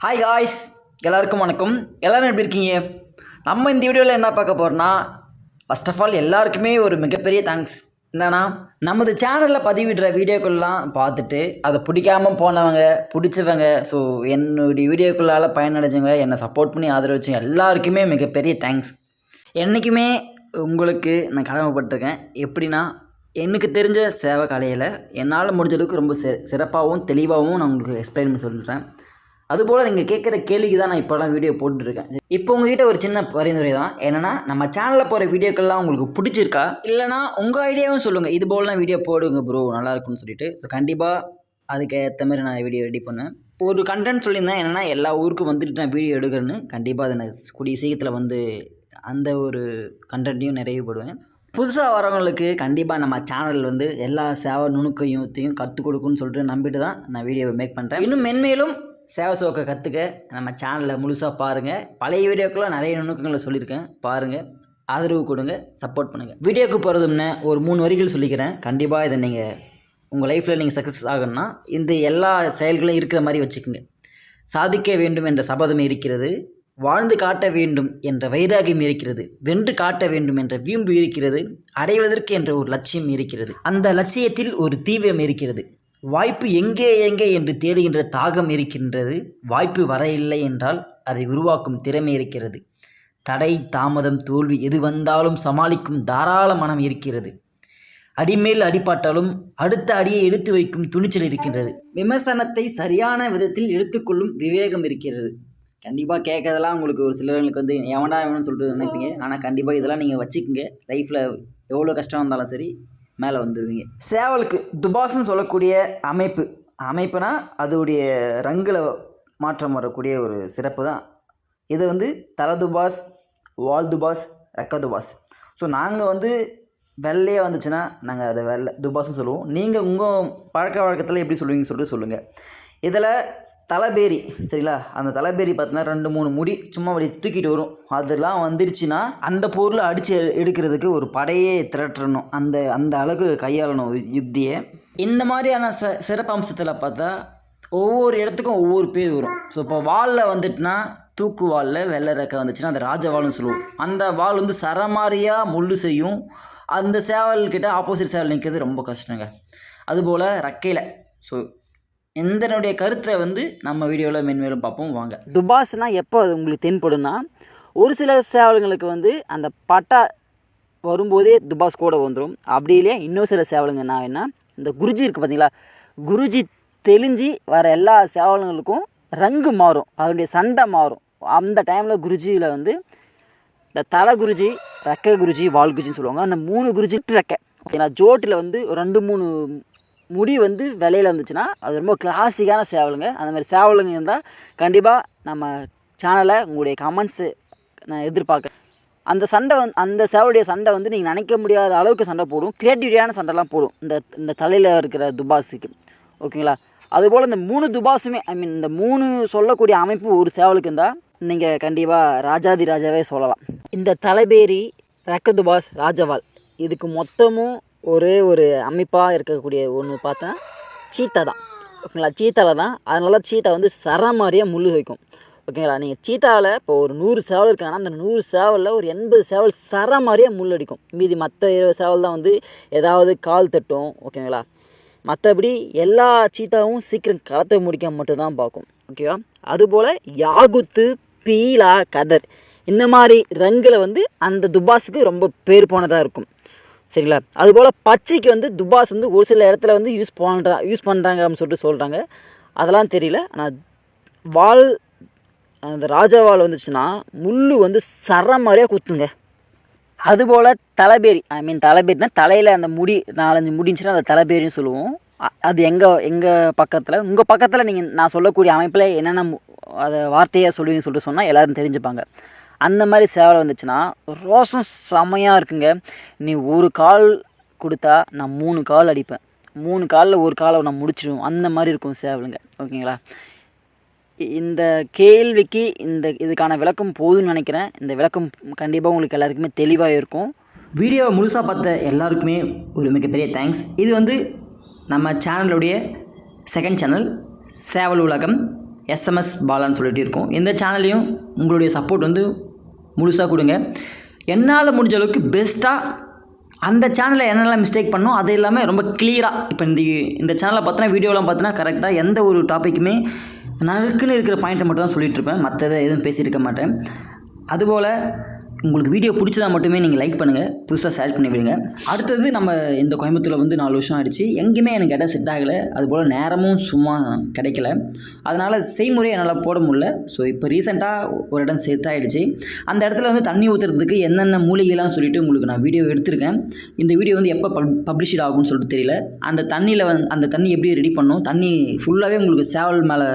Hi guys எல்லாருக்கும் வணக்கம். எல்லோரும் எப்படி இருக்கீங்க? நம்ம இந்த வீடியோவில் என்ன பார்க்க போகிறோன்னா ஃபர்ஸ்ட் ஆஃப் ஆல் எல்லாருக்குமே ஒரு மிகப்பெரிய தேங்க்ஸ் என்னன்னா நமது சேனலில் பதிவிடுற வீடியோக்கள்லாம் பார்த்துட்டு அதை பிடிக்காம போனவங்க பிடிச்சவங்க ஸோ என்னுடைய வீடியோக்குள்ளால் பயனடைஞ்சவங்க என்னை சப்போர்ட் பண்ணி ஆதரவச்சவங்க எல்லாருக்குமே மிகப்பெரிய தேங்க்ஸ் என்றைக்குமே உங்களுக்கு நான் கடமைப்பட்டிருக்கேன். எப்படின்னா எனக்கு தெரிஞ்ச சேவை கலையில் என்னால் முடிஞ்ச அளவுக்கு ரொம்ப சிறப்பாகவும் தெளிவாகவும் நான் உங்களுக்கு எக்ஸ்பிளைன் பண்ணி சொல்கிறேன் அதுபோல் நீங்கள் கேட்குற கேள்விக்கு தான் நான் இப்போலாம் வீடியோ போட்டுருக்கேன் இப்போ உங்ககிட்ட ஒரு சின்ன பரிந்துரை தான். என்னென்னா நம்ம சேனலில் போகிற வீடியோக்கள்லாம் உங்களுக்கு பிடிச்சிருக்கா? இல்லைனா உங்கள் ஐடியாவும் சொல்லுங்கள் இது போலலாம் வீடியோ போடுங்க ப்ரோ நல்லாயிருக்குன்னு சொல்லிட்டு. ஸோ கண்டிப்பாக அதுக்கு ஏற்ற மாதிரி நான் வீடியோ ரெடி பண்ணேன் ஒரு கண்டென்ட் சொல்லியிருந்தேன். என்னென்னா எல்லா ஊருக்கும் வந்துட்டு நான் வீடியோ எடுக்கிறேன்னு. கண்டிப்பாக அதை நான் கூடிய சீக்கிரத்தில் வந்து அந்த ஒரு கண்டென்ட்டையும் நிறைவுபடுவேன். புதுசாக வரவங்களுக்கு கண்டிப்பாக நம்ம சேனல் வந்து எல்லா சேவை நுணுக்கையும் கற்றுக் கொடுக்குன்னு சொல்லிட்டு நம்பிட்டு தான் நான் வீடியோவை மேக் பண்ணுறேன் இன்னும் மென்மேலும் சேவை சோக்கை கற்றுக்க நம்ம சேனலில் முழுசாக பாருங்கள் பழைய வீடியோக்கெல்லாம் நிறைய நுணுக்கங்களை சொல்லியிருக்கேன். பாருங்கள் ஆதரவு கொடுங்க. சப்போர்ட் பண்ணுங்கள் வீடியோக்கு போகிறது ஒரு மூணு வரிகள் சொல்லிக்கிறேன். கண்டிப்பாக இதை நீங்கள் உங்கள் லைஃப்பில் நீங்கள் சக்ஸஸ் ஆகணும்னா இந்த எல்லா செயல்களும் இருக்கிற மாதிரி வச்சுக்கோங்க. சாதிக்க வேண்டும் என்ற சபதம் இருக்கிறது. வாழ்ந்து காட்ட வேண்டும் என்ற வைராகியம் இருக்கிறது. வென்று காட்ட வேண்டும் என்ற வீம்பு இருக்கிறது. அடைவதற்கு என்ற ஒரு லட்சியம் இருக்கிறது. அந்த லட்சியத்தில் ஒரு தீவிரம் இருக்கிறது. வாய்ப்பு எங்கே எங்கே என்று தேடுகின்ற தாகம் இருக்கின்றது. வாய்ப்பு வர இல்லை என்றால் அதை உருவாக்கும் திறமை இருக்கிறது. தடை தாமதம் தோல்வி எது வந்தாலும் சமாளிக்கும் தாராள மனம் இருக்கிறது. அடிமேல் அடிப்பாட்டாலும் அடுத்த அடியை எடுத்து வைக்கும் துணிச்சல் இருக்கின்றது. விமர்சனத்தை சரியான விதத்தில் எடுத்துக்கொள்ளும் விவேகம் இருக்கிறது. கண்டிப்பாக கேட்கறதெல்லாம் உங்களுக்கு ஒரு சிலர்களுக்கு வந்து எவனா வேணும்னு சொல்லிட்டு நினைப்பீங்க. ஆனால் கண்டிப்பாக இதெல்லாம் நீங்கள் வச்சுக்கோங்க. லைஃப்பில் எவ்வளோ கஷ்டம் வந்தாலும் சரி மேலே வந்துடுவீங்க சேவலுக்கு துபாஸ்ன்னு சொல்லக்கூடிய அமைப்பு. அமைப்புனா அதோடைய ரங்கில் மாற்றம் வரக்கூடிய ஒரு சிறப்பு தான். இது வந்து தலதுபாஸ் வால் துபாஸ் ரெக்க துபாஸ். ஸோ நாங்கள் வந்து வெள்ளையே வந்துச்சுன்னா நாங்கள் அதை வெள்ளை துபாஸ்னு சொல்லுவோம். நீங்கள் உங்கள் பழக்க வழக்கத்தில் எப்படி சொல்லுவீங்கன்னு சொல்லிட்டு சொல்லுங்கள் இதில் தலைபேரி சரிங்களா? அந்த தலைபேரி பார்த்தீங்கன்னா ரெண்டு மூணு முடி சும்மா அப்படி தூக்கிட்டு வரும். அதெல்லாம் வந்துருச்சுன்னா அந்த பொருளை அடித்து எடுக்கிறதுக்கு ஒரு படையே திரட்டணும். அந்த அந்த அளவுக்கு கையாளணும் யுக்தியை. இந்த மாதிரியான ச சிறப்பம்சத்தில் பார்த்தா ஒவ்வொரு இடத்துக்கும் ஒவ்வொரு பேர் வரும். ஸோ இப்போ வாலில் வந்துட்டுனா தூக்கு வாலில் வெள்ளை ரெக்கை வந்துச்சுன்னா அந்த ராஜவால்னு சொல்லுவோம். அந்த வால் வந்து சரமாரியாக முள்ளு செய்யும். அந்த சேவல்கிட்ட ஆப்போசிட் சேவல் நிற்கிறது ரொம்ப கஷ்டங்க. அதுபோல் ரெக்கையில். ஸோ எந்தனுடைய கருத்தை வந்து நம்ம வீடியோவில் மென்மேலும் பார்ப்போம். வாங்க. துபாஸ்னால் எப்போ அது உங்களுக்கு தென்படும்னா ஒரு சில சேவல்களுக்கு வந்து அந்த பட்டா வரும்போதே துபாஸ் கூட வந்துடும் அப்படி இல்லையா இன்னொரு சில சேவலுங்க என்ன வேணா இந்த குருஜி இருக்குது பார்த்தீங்களா குருஜி தெளிஞ்சு வர எல்லா சேவல்களுக்கும் ரங்கு மாறும். அதனுடைய சண்டை மாறும். அந்த டைமில் குருஜியில் வந்து இந்த தலை குருஜி ரெக்கை குருஜி வால் குருஜின்னு சொல்லுவாங்க. அந்த மூணு குருஜி ரெக்கை. ஓகேங்களா? ஜோட்டில் வந்து ரெண்டு மூணு முடி வந்து விலையில் இருந்துச்சுன்னா அது ரொம்ப கிளாசிக்கான சேவலுங்க. அந்த மாதிரி சேவலுங்க இருந்தால் கண்டிப்பாக நம்ம சேனலை உங்களுடைய கமெண்ட்ஸு நான் எதிர்பார்க்குறேன். அந்த சண்டை வந்து அந்த சேவலுடைய சண்டை வந்து நீங்கள் நினைக்க முடியாத அளவுக்கு சண்டை போடும். க்ரியேட்டிவிட்டியான சண்டைலாம் போடும். இந்த இந்த தலையில் இருக்கிற துபாஸுக்கு. ஓகேங்களா? அதுபோல் இந்த மூணு துபாஸுமே ஐ மீன் இந்த மூணு சொல்லக்கூடிய அமைப்பு ஒரு சேவலுக்கு இருந்தால் நீங்கள் கண்டிப்பாக ராஜாதி ராஜாவே சொல்லலாம். இந்த தலைபேரி ரக்க துபாஸ் ராஜவால். இதுக்கு மொத்தமும் ஒரே ஒரு அமைப்பாக இருக்கக்கூடிய ஒன்று பார்த்தா சீத்தா தான். ஓகேங்களா? சீத்தாவில் தான். அதனால சீத்தா வந்து சர மாதிரியாக முள் வைக்கும். ஓகேங்களா? நீங்கள் சீத்தாவில் இப்போ ஒரு நூறு சேவல் இருக்காங்கன்னா அந்த நூறு சேவலில் ஒரு எண்பது சேவல் சர மாதிரியாக முள் அடிக்கும். மீதி மற்ற இருபது சேவல் தான் வந்து ஏதாவது கால் தட்டும். ஓகேங்களா? மற்றபடி எல்லா சீத்தாவும் சீக்கிரம் களத்தை முடிக்க மட்டும்தான் பார்க்கும். ஓகேவா? அதுபோல் யாகுத்து பீலா கதர். இந்த மாதிரி ரங்கில் வந்து அந்த துபாஸுக்கு ரொம்ப பேர் போனதாக இருக்கும். சரிங்களா? அதுபோல் பச்சைக்கு வந்து துபாஸ் வந்து ஒரு சில இடத்துல வந்து யூஸ் பண்ணுறா யூஸ் பண்ணுறாங்க அப்படின்னு சொல்லிட்டு சொல்கிறாங்க அதெல்லாம் தெரியல. ஆனால் வால் அந்த ராஜா வால் வந்துச்சுன்னா முள் வந்து சர மாதிரியாக குத்துங்க. அதுபோல் தலைபேரி ஐ மீன் தலைபேரினா தலையில் அந்த முடி நாலஞ்சு முடிஞ்சுன்னா அந்த தலைபேரின்னு சொல்லுவோம். அது எங்கள் எங்கள் பக்கத்தில் உங்கள் பக்கத்தில் நீங்கள் நான் சொல்லக்கூடிய அமைப்பில் என்னென்ன மு- அதை வார்த்தையாக சொல்லுவீங்கன்னு சொல்லிட்டு சொன்னால் எல்லோரும் தெரிஞ்சுப்பாங்க. அந்த மாதிரி சேவல் வந்துச்சுன்னா ரோசம் செமையாக இருக்குங்க. நீ ஒரு கால் கொடுத்தா நான் மூணு கால் அடிப்பேன். மூணு காலில் ஒரு காலை நான் முடிச்சிடுவேன் அந்த மாதிரி இருக்கும் சேவலுங்க. ஓகேங்களா? இந்த கேள்விக்கு இந்த இதுக்கான விளக்கம் போதும்னு நினைக்கிறேன். இந்த விளக்கம் கண்டிப்பாக உங்களுக்கு எல்லாருக்குமே தெளிவாக இருக்கும். வீடியோவை முழுசாக பார்த்த எல்லாருக்குமே ஒரு மிகப்பெரிய தேங்க்ஸ் இது வந்து நம்ம சேனலுடைய செகண்ட் சேனல் சேவல் உலகம் எஸ்எம்எஸ் பாலான்னு சொல்லிட்டு இருக்கும். இந்த சேனல்லையும் உங்களுடைய சப்போர்ட் வந்து முழுசாக கொடுங்க. என்னால் முடிஞ்ச அளவுக்கு பெஸ்ட்டாக அந்த சேனலில் என்னெல்லாம் மிஸ்டேக் பண்ணோம் அது எல்லாமே ரொம்ப கிளியராக இப்போ இந்த இந்த சேனலில் பார்த்தோன்னா வீடியோலாம் பார்த்தோன்னா கரெக்டாக எந்த ஒரு டாப்பிக்குமே நறுக்குன்னு இருக்கிற பாயிண்ட்டை மட்டும் தான் சொல்லிகிட்ருப்பேன் மற்றதை எதுவும் பேசியிருக்க மாட்டேன். அதுபோல் உங்களுக்கு வீடியோ பிடிச்சதா மட்டுமே நீங்கள் லைக் பண்ணுங்கள் புதுசாக ஷேர் பண்ணி விடுங்க. அடுத்தது நம்ம இந்த கோயம்புத்தூரில் வந்து நாலு வருஷம் ஆயிடுச்சு. எங்கேயுமே எனக்கு இடம் செட் ஆகலை. அதுபோல் நேரமும் சும்மா கிடைக்கல. அதனால் செய்முறை என்னால் போட முடியல. ஸோ இப்போ ரீசெண்டாக ஒரு இடம் செட் ஆகிடுச்சு அந்த இடத்துல வந்து தண்ணி ஊற்றுறதுக்கு என்னென்ன மூலிகைலாம் சொல்லிவிட்டு உங்களுக்கு நான் வீடியோ எடுத்திருக்கேன். இந்த வீடியோ வந்து எப்போ பப் பப்ளிஷ்ட் ஆகும்னு சொல்லிட்டு தெரியல. அந்த தண்ணியில் வந்து அந்த தண்ணி எப்படி ரெடி பண்ணும் தண்ணி ஃபுல்லாகவே உங்களுக்கு சேவல் மேலே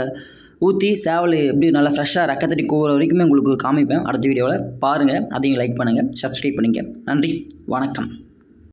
ஊற்றி சேவல் எப்படி நல்லா ஃப்ரெஷ்ஷாக ரக்கத்தடி கூற வரைக்குமே உங்களுக்கு காமிப்பேன். அடுத்த வீடியோவில் பாருங்கள் அதையும் லைக் பண்ணுங்கள் சப்ஸ்கிரைப் பண்ணிங்க. நன்றி. வணக்கம்.